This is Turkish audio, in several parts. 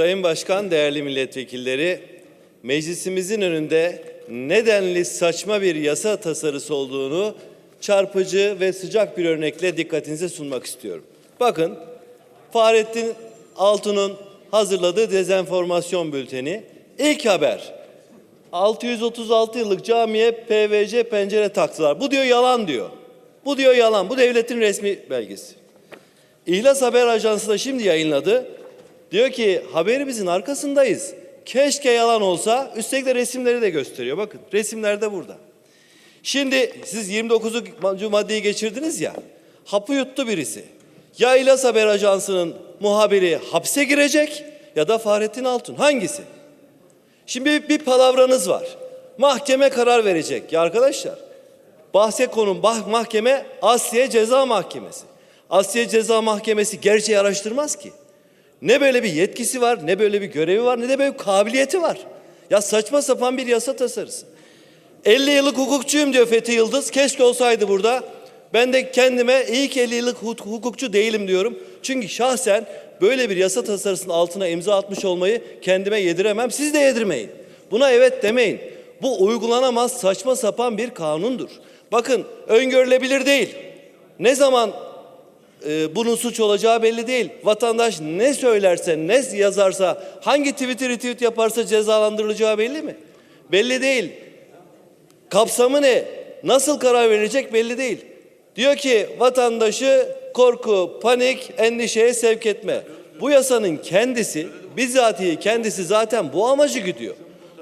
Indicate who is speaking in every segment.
Speaker 1: Sayın Başkan, değerli milletvekilleri, meclisimizin önünde nedenli saçma bir yasa tasarısı olduğunu çarpıcı ve sıcak bir örnekle dikkatinize sunmak istiyorum. Bakın, Fahrettin Altun'un hazırladığı dezenformasyon bülteni. İlk haber, 636 yıllık camiye PVC pencere taktılar. Bu diyor yalan diyor. Bu diyor yalan. Bu devletin resmi belgesi. İhlas Haber Ajansı da şimdi yayınladı. Diyor ki haberimizin arkasındayız. Keşke yalan olsa. Üstelik de resimleri de gösteriyor. Bakın resimler de burada. Şimdi siz 29'u maddeyi geçirdiniz ya. Hapı yuttu birisi. Ya İhlas Haber Ajansı'nın muhabiri hapse girecek ya da Fahrettin Altun. Hangisi? Şimdi bir palavranız var. Mahkeme karar verecek. Ya arkadaşlar bahse konum bah- mahkeme Asya Ceza Mahkemesi. Asya Ceza Mahkemesi gerçeği araştırmaz ki. Ne böyle bir yetkisi var, ne böyle bir görevi var, ne de böyle bir kabiliyeti var. Ya saçma sapan bir yasa tasarısı. 50 yıllık hukukçuyum diyor Fethi Yıldız. Keşke olsaydı burada. Ben de kendime iyi ki 50 yıllık huk- hukukçu değilim diyorum. Çünkü şahsen böyle bir yasa tasarısının altına imza atmış olmayı kendime yediremem. Siz de yedirmeyin. Buna evet demeyin. Bu uygulanamaz saçma sapan bir kanundur. Bakın öngörülebilir değil. Ne zaman e, bunun suç olacağı belli değil. Vatandaş ne söylerse, ne yazarsa, hangi tweet'i retweet yaparsa cezalandırılacağı belli mi? Belli değil. Kapsamı ne? Nasıl karar verilecek belli değil. Diyor ki vatandaşı korku, panik, endişeye sevk etme. Bu yasanın kendisi, bizatihi kendisi zaten bu amacı gidiyor.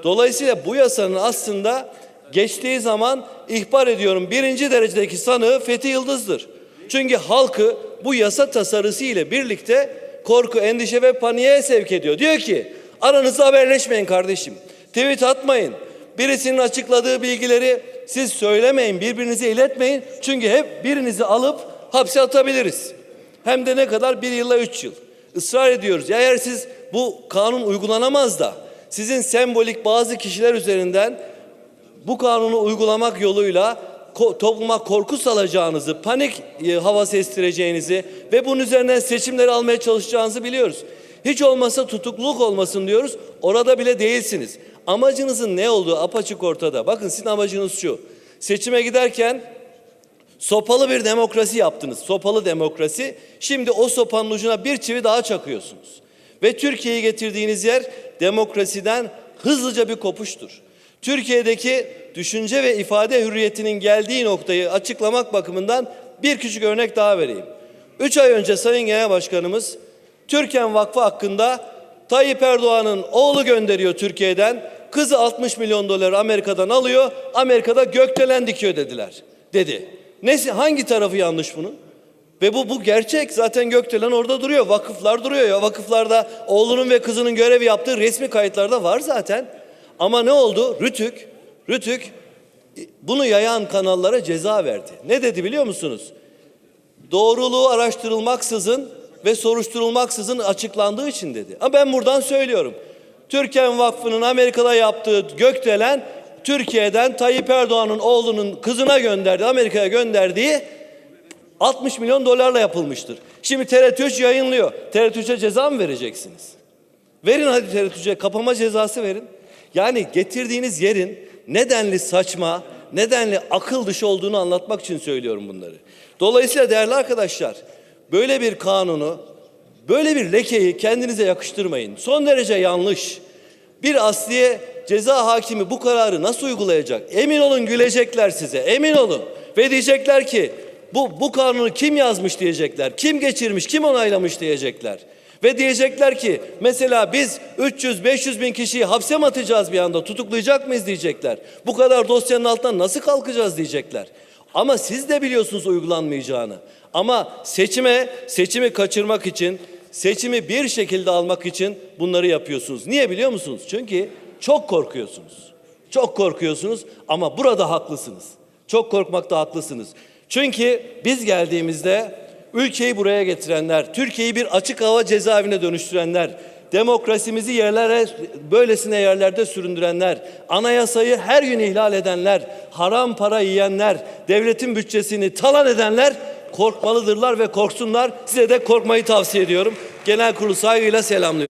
Speaker 1: Dolayısıyla bu yasanın aslında geçtiği zaman ihbar ediyorum birinci derecedeki sanığı Fethi Yıldız'dır. Çünkü halkı bu yasa tasarısı ile birlikte korku, endişe ve paniğe sevk ediyor. Diyor ki aranızda haberleşmeyin kardeşim. Tweet atmayın. Birisinin açıkladığı bilgileri siz söylemeyin, birbirinize iletmeyin. Çünkü hep birinizi alıp hapse atabiliriz. Hem de ne kadar? Bir yılla üç yıl. Israr ediyoruz. Ya eğer siz bu kanun uygulanamaz da sizin sembolik bazı kişiler üzerinden bu kanunu uygulamak yoluyla topluma korku salacağınızı, panik e, havası estireceğinizi ve bunun üzerinden seçimleri almaya çalışacağınızı biliyoruz. Hiç olmasa tutukluluk olmasın diyoruz. Orada bile değilsiniz. Amacınızın ne olduğu apaçık ortada. Bakın sizin amacınız şu. Seçime giderken sopalı bir demokrasi yaptınız. Sopalı demokrasi. Şimdi o sopanın ucuna bir çivi daha çakıyorsunuz. Ve Türkiye'yi getirdiğiniz yer demokrasiden hızlıca bir kopuştur. Türkiye'deki düşünce ve ifade hürriyetinin geldiği noktayı açıklamak bakımından bir küçük örnek daha vereyim. Üç ay önce Sayın Genel Başkanımız Türken Vakfı hakkında Tayyip Erdoğan'ın oğlu gönderiyor Türkiye'den. Kızı 60 milyon dolar Amerika'dan alıyor. Amerika'da gökdelen dikiyor dediler. Dedi. Nesi hangi tarafı yanlış bunun? Ve bu bu gerçek. Zaten gökdelen orada duruyor. Vakıflar duruyor ya. Vakıflarda oğlunun ve kızının görev yaptığı resmi kayıtlarda var zaten. Ama ne oldu? Rütük, Rütük bunu yayan kanallara ceza verdi. Ne dedi biliyor musunuz? Doğruluğu araştırılmaksızın ve soruşturulmaksızın açıklandığı için dedi. Ama ben buradan söylüyorum. Türken Vakfı'nın Amerika'da yaptığı gökdelen Türkiye'den Tayyip Erdoğan'ın oğlunun kızına gönderdi, Amerika'ya gönderdiği 60 milyon dolarla yapılmıştır. Şimdi TRT 3 yayınlıyor. TRT 3'e ceza mı vereceksiniz? Verin hadi TRT 3'e kapama cezası verin. Yani getirdiğiniz yerin nedenli saçma, nedenli akıl dışı olduğunu anlatmak için söylüyorum bunları. Dolayısıyla değerli arkadaşlar, böyle bir kanunu, böyle bir lekeyi kendinize yakıştırmayın. Son derece yanlış. Bir asliye ceza hakimi bu kararı nasıl uygulayacak? Emin olun gülecekler size. Emin olun. Ve diyecekler ki bu bu kanunu kim yazmış diyecekler. Kim geçirmiş, kim onaylamış diyecekler. Ve diyecekler ki mesela biz 300-500 bin kişiyi hapse mi atacağız bir anda tutuklayacak mıyız diyecekler. Bu kadar dosyanın altından nasıl kalkacağız diyecekler. Ama siz de biliyorsunuz uygulanmayacağını. Ama seçime, seçimi kaçırmak için, seçimi bir şekilde almak için bunları yapıyorsunuz. Niye biliyor musunuz? Çünkü çok korkuyorsunuz. Çok korkuyorsunuz ama burada haklısınız. Çok korkmakta haklısınız. Çünkü biz geldiğimizde ülkeyi buraya getirenler, Türkiye'yi bir açık hava cezaevine dönüştürenler, demokrasimizi yerlere böylesine yerlerde süründürenler, anayasayı her gün ihlal edenler, haram para yiyenler, devletin bütçesini talan edenler korkmalıdırlar ve korksunlar. Size de korkmayı tavsiye ediyorum. Genel kurulu saygıyla selamlıyorum.